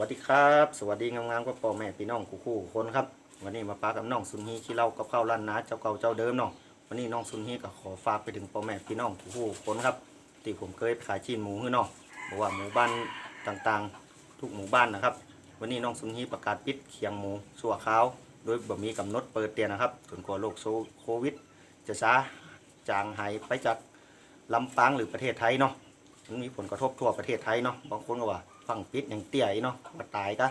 วัสดีครับ สวัสดีงามๆก็พ่อแม่พี่น้องคู่คู่คนครับ วันนี้มาปากับน้องซุนฮีที่เล่ากับข้าวร้านนาเจ้าเก่าเจ้าเดิมเนาะวันนี้น้องซุนฮีก็ขอฝากไปถึงพ่อแม่พี่น้องคู่คู่คนครับที่ผมเคยขายชิ้นหมูให้เนาะบอกว่าหมู่บ้านต่างๆ ทุกหมู่บ้านนะครับ วันนี้น้องซุนฮีประกาศปิดเคียงหมูชั่วคราวโดยบ่มีกำหนดเปิดเตียนนะครับจนกว่าโรคโควิด จะซาจางหายไปจากลำปางหรือประเทศไทยเนาะมันมีผลกระทบทั่วประเทศไทยเนาะบางคนก็ว่า ฝังปิดอย่างเตี้ยเนาะกลัวตายก็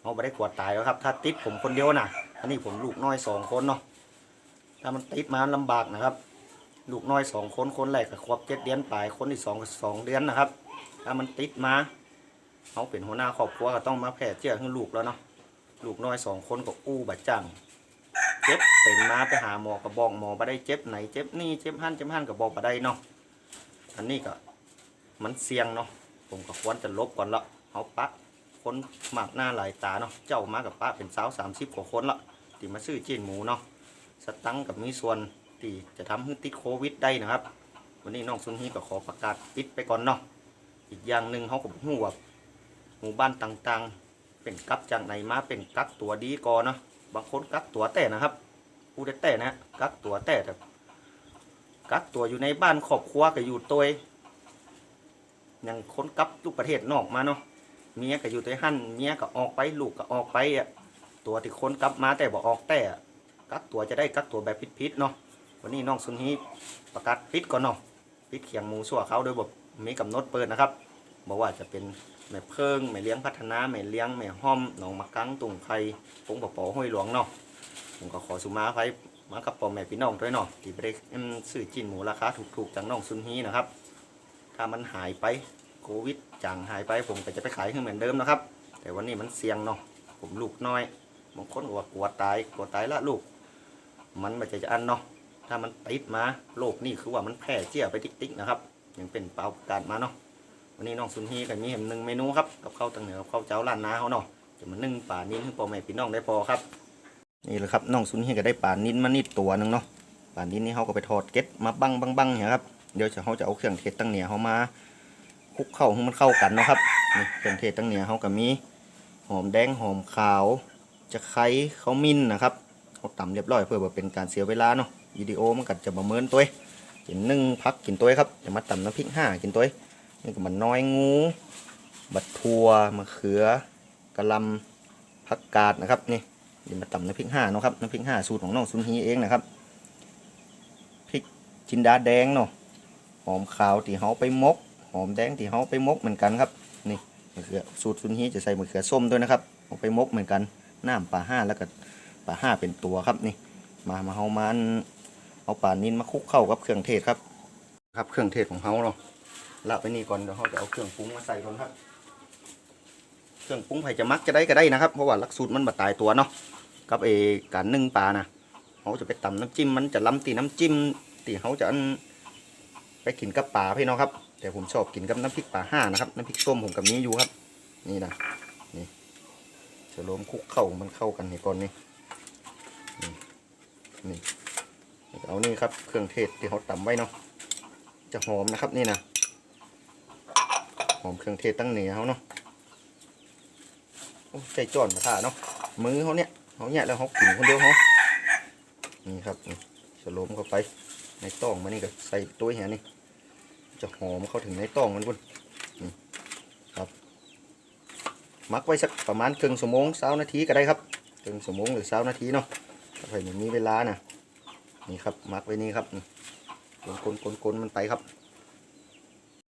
เอาไม่ได้กลัวตายแล้วครับ ถ้าติดผมคนเดียวนะอันนี้ผมลูกน้อยสองคนเนาะถ้ามันติดมาลำบากนะครับ ลูกน้อยสองคนคนแรกก็ครบเจ็ดเดือนปลายคนที่สองก็สองเดือนนะครับ ถ้ามันติดมาเขาเป็นหัวหน้าครอบครัวก็ต้องมาแพร่เชื้อให้ลูกแล้วเนาะลูกน้อยสองคนก็อู้บาดจังเจ็บเป็นมาไปหาหมอกระบอกหมอบ่ได้เจ็บไหนเจ็บนี่เจ็บหั่นเจ็บหั่นกระบอกบ่ได้เนาะอันนี้ก็มันเสี่ยงเนาะ ผมก็ควรจะลบก่อนละเอาปะคนมากหน้าหลายตาเนาะเจ้ามากับป้าเป็นสาวสามสิบกว่าคนละที่มาซื้อจีนหมูเนาะสตังกับมีส่วนที่จะทำให้ติดโควิดได้นะครับ วันนี้น้องซุนฮีก็ขอประกาศปิดไปก่อนเนาะอีกอย่างหนึ่งเขาก็หูว่าหมู่บ้านต่างๆ เป็นกักจากไหนมาเป็นกักตัวดีก่อนเนาะบางคนกักตัวแต่นะครับพูดได้แต่นะกักตัวแต่แต่กักตัวอยู่ในบ้านครอบครัวก็อยู่ตัว ยังค้นกลับลูกประเทศนอกมาเนาะเมียก็อยู่แตัวหั่นเมียก็ออกไปลูกก็ออกไปอะตัวที่ค้นกลับมาแต่บอกออกแต่กักตัวจะได้กักตัวแบบพิษๆเนาะวันนี้น้องซุนฮีประกาศปิดก่อนเนาะปิดเขียงหมูสั่วเขาโดยแบบมีกำหนดเปิดนะครับบอกว่าจะเป็นแม่เพิงแม่เลี้ยงพัฒนาแม่เลี้ยงแม่ห้อมหนองมะกังตุ่งไข่ปงปะปอห้วยหลวงเนาะผมก็ขอสุมาไฟมากับพ่อแม่พี่น้องด้วยเนาะที่ไปได้ซื้อจิ้นหมูราคาถูกๆจากน้องซุนฮีนะครับ ถ้ามันหายไปโควิดจางหายไปผมก็จะไปขายเหมือนเดิมนะครับ แต่วันนี้มันเสี่ยงเนาะผมลูกน้อยบางคนก็ว่ากลัวตายกลัวตายละลูก มันม่ใช่จะอันเนาะถ้ามันติดมาโรคนี่คือว่ามันแพร่เชื้อไปติ๊กๆนะครับยังเป็นเปล่ากาศมาเนาะวันนี้น้องซุนฮีกับมีเห็นหนึ่งเมนูครับกับข้าวตังเหนือกับข้าวเจ้าล้านนาเขาเนาะจะมานึ่งป่านิ้นให้พ่อแม่พี่น้องได้พอครับ นี่แหละครับน้องซุนฮีก็ได้ป่านิ้นมานิดตัวหนึ่งเนาะป่านิ้นนี่เขาก็ไปทอดเก็ตมาบังบังบังเนี่ยครับ เดี๋ยวจะเขาจะเอาเครื่องเทศตั้งเหนียเขามาคลุกเข้าให้มันเข้ากันนะครับนี่เครื่องเทศตั้งเหนียเขาก็มีหอมแดงหอมขาวจะไคร้เขามิ้นนะครับเขาตำเรียบร้อยเพื่อเป็นการเสียเวลาเนาะวิดีโอมันก็จะมาเมินตัวกินนึ่งพักกินตัวครับจะมาตำน้ำพริกห้ากินตัวนี่ก็มันน้อยงู บัดทัวมะเขือกะลำผักกาดนะครับนี่เดี๋ยวมาตำน้ำพริกห้าเนาะครับน้ำพริกห้าสูตรของน้องซุนฮีเองนะครับพริกจินดาแดงเนาะ หอมขาวที่เฮาไปมก หอมแดงที่เฮาไปมกเหมือนกันครับ นี่มะเขือสูตรซุนฮีจะใส่มะเขือส้มด้วยนะครับเอาไปมกเหมือนกันน้ำปลาห้าแล้วก็ปลาห้าเป็นตัวครับนี่ มามาเฮามันเอาปลานินมาคลุกเข้ากับเครื่องเทศครับ ครับเครื่องเทศของเฮาเนาะละไปนี่ก่อนเดี๋ยวเฮาจะเอาเครื่องปรุงมาใส่ก่อนครับ เครื่องปรุงไผจะมักจะได้ก็ได้นะครับ เพราะว่าลักสูตรมันบ่ตายตัวเนาะกับเอการนึ่งปลานะเขาจะไปตำน้ำจิ้มมันจะล้ำตีน้ำจิ้มตีเขาจะอัน ไปกินกับปลาพี่น้องครับ แต่ผมชอบกินกับน้ำพริกปลาห้านะครับ น้ำพริกส้มผมกับนี้อยู่ครับ นี่นะนี่จะรวมคลุกเข้ามันเข้ากันนี่ก่อนนี่นี่นี่เอานี่ครับเครื่องเทศที่เขาตำไว้เนาะจะหอมนะครับนี่นะหอมเครื่องเทศตั้งเหนียวเนาะโอ้ใจจ่อนมาท่าเนาะมือเขาเนี่ยเขาเนี่ยแล้วเขากินคนเดียวเขานี่ครับนี่จะล้มเข้าไปในต้องมันนี่ก็ใส่ตัวเหี้ยนี่ จะหอมเข้าถึงในต้องมันพุ่นนี่ครับมักไว้สักประมาณครึ่งชั่วโมงเช้านาทีก็ได้ครับครึ่งชั่วโมงหรือเช้านาทีเนาะถ้าใครมีเวลานะนี่ครับมักไว้นี่ครับกลนกลนกลมันไปครับ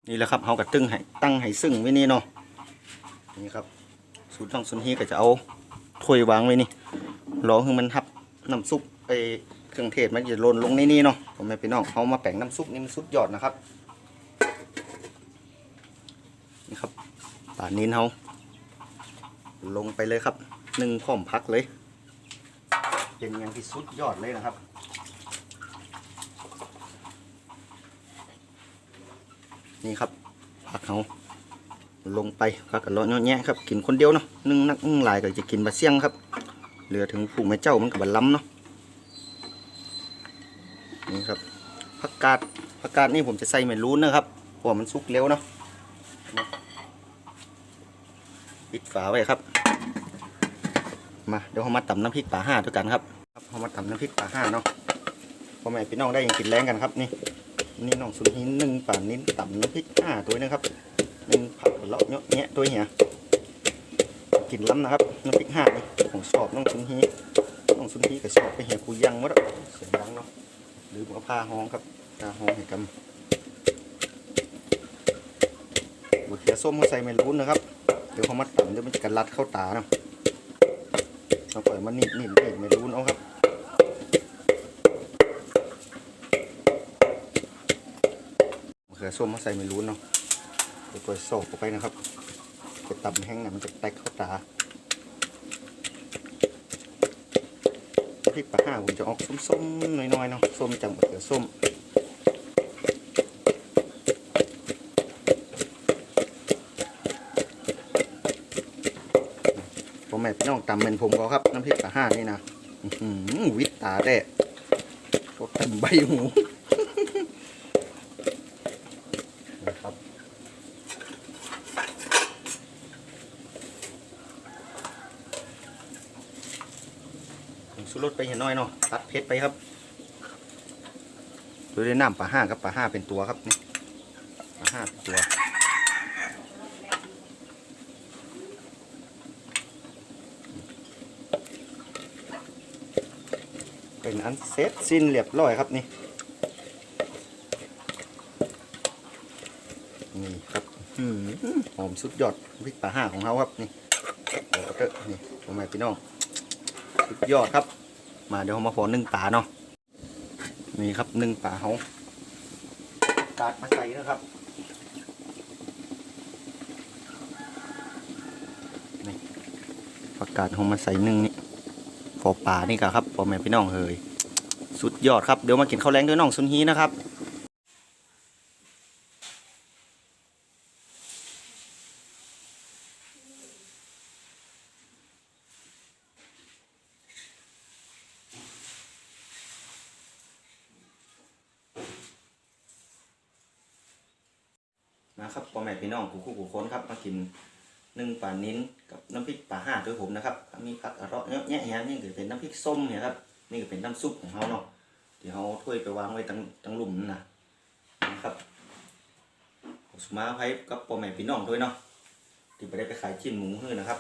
นี่แหละครับเฮากระตึ้งให้ตั้งให้ซึ่งไว้นี่เนาะนี่ครับสูตรต้องซุนฮีก็จะเอาถ้วยวางไว้นี่รอให้มันหับน้ำซุปไปเครื่องเทศมันจะหล่นลงในนี้เนาะผมแม่พี่น้องเขามาแป่งน้ำซุปนี่มันสุดยอดนะครับนี่ครับ ป่านนี้เขาลงไปเลยครับหนึ่งพร้อมพักเลย เป็นอย่างที่สุดยอดเลยนะครับนี่ครับผักเขาลงไปผักกระเลาะเนาะแยะครับกินคนเดียวเนาะนึ่งนักนึ่งหลายก็จะกินบะเสี่ยงครับ เหลือถึงผู้แม่เจ้ามันกับบะล้ำเนาะนี่ครับผักกาดผักกาดนี่ผมจะใส่ไม่รู้นะครับเพราะว่ามันสุกเร็วเนาะ ปิดฝาไว้ครับ มาเดี๋ยวเรามาตำน้ำพริกป่าห้าด้วยกันครับครับเรามาตำน้ำพริกป่าห้าเนาะพ่อแม่พี่น้องได้ยังกินแรงกันครับนี่นี่น้องสุนหินหนึ่งป่านนี้ตำน้ำพริกห้าตัวนะครับหนึ่งผักเลาะเนาะเนี้ยตัวเหี้ยกินล้ำนะครับน้ำพริกห้านี่ของชอบน้องสุนหิน้องสุนหิก็ชอบไปเหี่ยกูยังหมดอะเสียงดังเนาะลืมเอาผ้าห้องครับผ้าห้องให้กำบะเขือส้มก็ใส่เมลูนนะครับ ดี๋ยวเขามาตำเดี๋ยวมันจะกันรัดเข้าตานะเราปล่อยมันนิดนิดนิดไม่รู้เอาครับมะเขือส้มมาใส่ไม่รู้เนาะเดี๋ยวปล่อยโศกออกไปนะครับจะตำแห้งน่ะมันจะแตกเข้าตาพริกปลาห้าผมจะออกส้มๆน้อยๆเนาะส้มจังมะเขือส้ม ผมแม่พี่น้องตำเป็นผมก็ครับ น้ำพริกปลาห้านี่นะวิตตาแด้ก็เต็มใบหูนะครับสุรสไปเห็นน้อยเนาะตัดเพชรไปครับโดยได้น้ำปลาห้าครับปลาห้าเป็นตัวครับนี่ปลาห้าเป็นตัว เป็นอันเสร็จสิ้นเรียบร้อยครับนี่นี่ครับอหอมสุดยอดพริกปลาห้าของเขาครับนี่เดี๋ยวเถอะนี่พ่อม่พี่น้องสุดยอดครับ มาเดี๋ยวเรามาพอนึ่งปลาเนาะนี่ครับนึ่งปลาเขากาดมาใส่นะครับนี่ผักกาดเขามาใส่นึ่งนี่ อป่านี่กะครับพ่อแม่พี่น้องเฮยสุดยอดครับเดี๋ยวมากินข้าวแรงด้วยน้องซุนฮีนะครับนะครับพ่อแม่พี่น้องกูคู่กูค้นครับมากิน นึ่งปลานิ้นกับน้ำพริกปลาห้าด้วยผมนะครับ มีผักกระเราะเนี้ยเนี่ยนี่ก็เป็นน้ำพริกส้มเนี่ยครับ นี่ก็เป็นน้ำซุปของเขาเนาะเดี๋ยวเขาถ้วยไปวางไว้ตั้งตั้งหลุมนั่นนะนะครับสมาภัยกับพ่อแม่พี่น้องด้วยเนาะที่ไปได้ไปขายชิ้นหมูเฮ้อนะครับ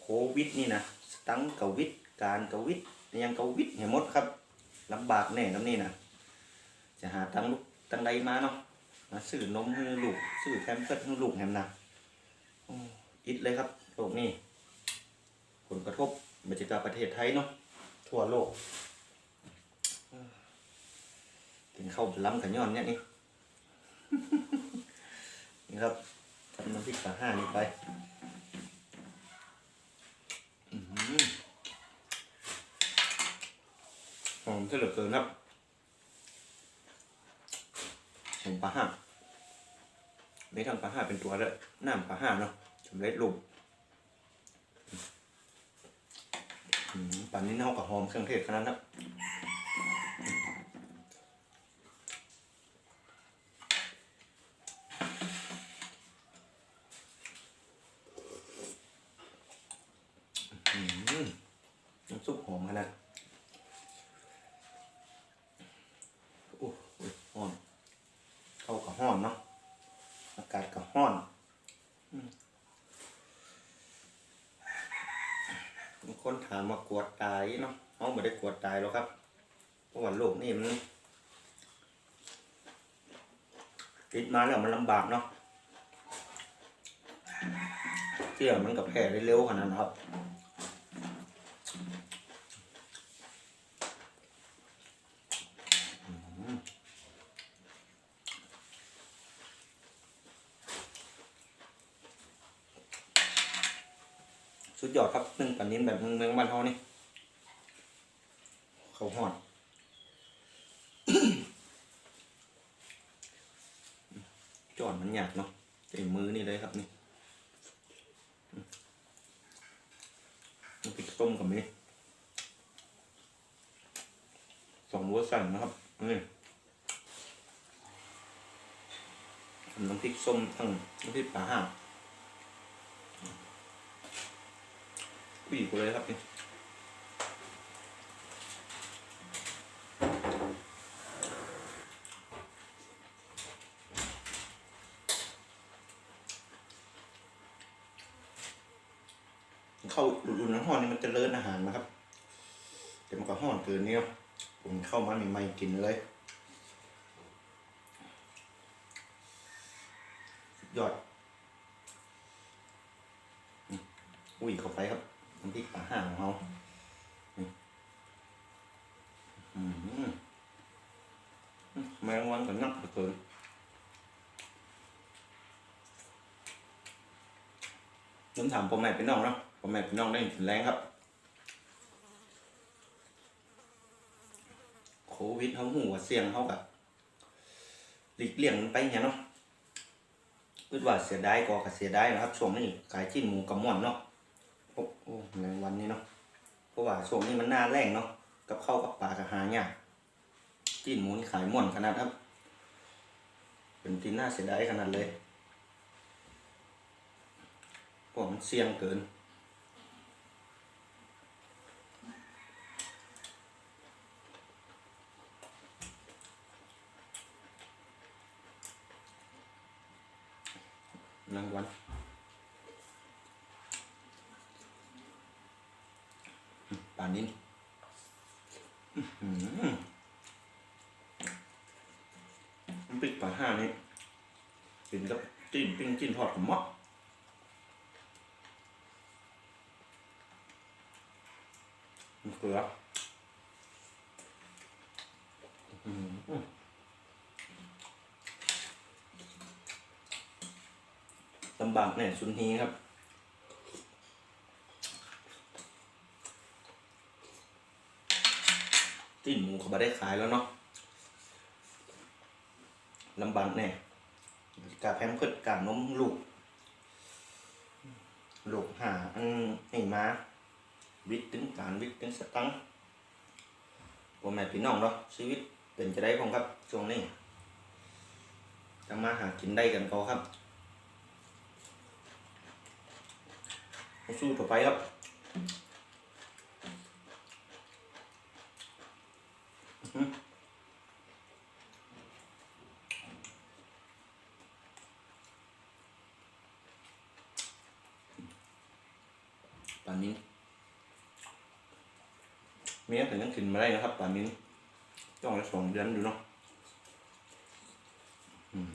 โควิดนี่นะสตังกวิดการกวิดยังกวิดเห็นหมดครับลำบากแน่น้ำนี่นะจะหาตังลูกตังใดมาเนาะมาซื้อนมให้ลูกซื้อแคมเพิร์ให้ลูกแฮมนะ อิดเลยครับโลกนี้ ผลกระทบบรรยากาศประเทศไทยเนาะทั่วโลกกินข้าวล้ำกันย้อนเนี่ยนี่นี่ครับทำน้ำพริกปลาห้านี่ไปหอหอมเท่าเหลือเกินครับหอมปลาห้า ไม่ทั้งปลาห้าเป็นตัวแล้วน้ำปลาห้าเนาะสำเร็จรูปปลานนี้เน่ากับหอมเครื่องเทศขนาดนั้นครับอืมน้ำซุปหอมขนาดโอ้โหห้อน เข้ากับห้อนเนาะ อากาศกับห้อนอืมบาง คนถามมากวดตายเนาะเขาไม่ได้กวดตายหรอกครับ เพราะว่าโลกนี่มันติดมาแล้วมันลำบากเนาะเที่ยมันกับแผลได้เร็วขนาดนั้นครับ สุดยอดครับนึ่งปันนี้แบบเมืองเมืองบ้านเฮานี่เขาหอดจอดมันหยาดเนาะเต็มมือนี่เลยครับนี่พริกต้มกับนี้สองวัวสั่งนะครับนี่ทำน้ำพริกส้มทั้งน้ำพริกปลาห่า ปีกเลยครับนี่เข้าอุ่นๆน้ำห้อนนี่มันจะเลิศอาหารนะครับแต่มันก็ห้อนเกินเนี่เนาะผมเข้ามาใหม่ๆกินเลย ยอด อุ้ยเข้าไปครับ น้ำพริกปลาห่างของเราอือืมอืมแมงวันก็นักเหลือเกินผมถามพ่อแม่พี่น้องเนาะพ่อแม่พี่น้องได้กินแรงครับ โควิดเขาหูว่าเสี่ยงเขากับหลีกเลี่ยงมันไปเนี่ยเนาะคิดว่าเสียดายก็เสียดายนะครับ ช่วงนี้ขายจิ้นหมูกับม่อนเนาะ โอ้โอ้แรงวันนี้เนาะเพราะว่าช่วงนี้มันหน้าแรงเนาะกับข้าวกับปลากับหาเนี่ยากจีนหมูนี่ขายม่วนขนาดครับ เป็นที่น่าเสียดายขนาดเลยเพราะมันเสี่ยงเกินรางวัล ป่านนี้อื้อหือน้ำพริกปลาห้านี่กินกับจิ้นปิ้งจิ้นทอดกับมะมะเขืออื้อหือลำบากเนี่ยสุนฮีครับ จิ้นหมูเขาไม่ได้ขายแล้วเนาะลำบากแน่กาแพมเพิดกานมลูก ลูกหาอันนี่มา วิทย์ถึงการวิทย์ถึงสตังค์พ่อแม่พี่น้องเนาะชีวิตเป็นจะได้พงครับช่วงนี้จะมาหากินได้กันก็ครับสู้ต่อไปครับ ป่านนี้เมียถึงยังขึ้นมาได้นะครับป่านนี้ต้องละสองเดือนดูเนาะอืม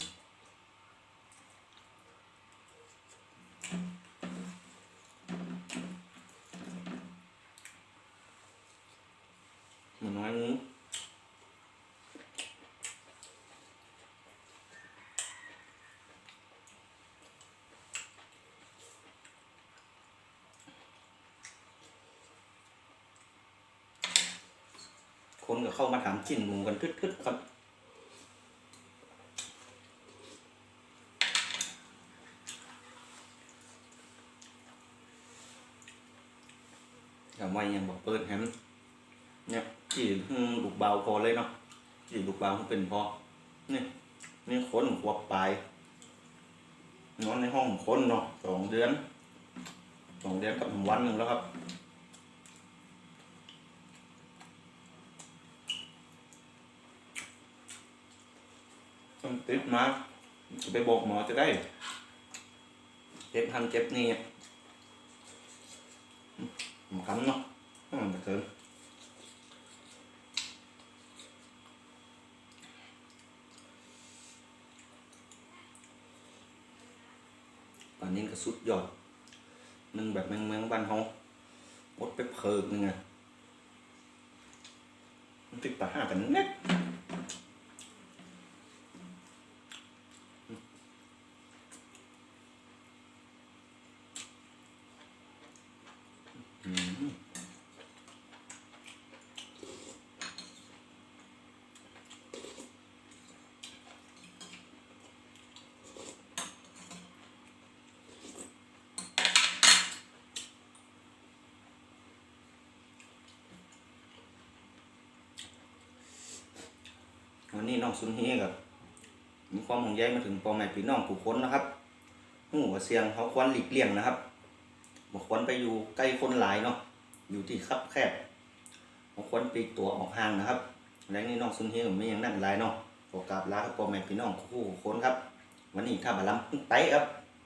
คนก็เข้ามาถามจิ้นหมูกันทึดๆครับกับไมยังบอกเปิดแฮมเนี่ยจีอืมลูกเบาพอเลยเนาะจีลูกเบาเป็นพอนี่นี่คนหัวปลายนอนในห้องคนเนาะสองเดือนสองเดือนกับวันหนึ่งแล้วครับ ต้องติดมาจะไปบอกหมอจะได้เจ็บหันเจ็บนี่ผมคำเนาะอืมไปเถอะป่านนี้ก็สุดยอดหนึ่งแบบเมืองเมืองบ้านเฮาหมดไปเพิกหนึงอะมันติดตาห้ากันเน็ต อืม วันนี้น้องซุนเฮกับมีความห่วงใยมาถึงพ่อแม่พี่น้องผู้คนนะครับหูว่าเสียงเขาควรหลีกเลี่ยงนะครับบางคนไปอยู่ใกล้คนหลายเนาะอยู่ที่คับแคบบางคนปีกตัวออกห่างนะครับ และนี่น้องซุนเฮียก็ไม่ยังนั่งหลายเนาะขอกราบลากับพ่อแม่พี่น้องคู่คนครับ วันนี้ถ้าบาลัมไปครับ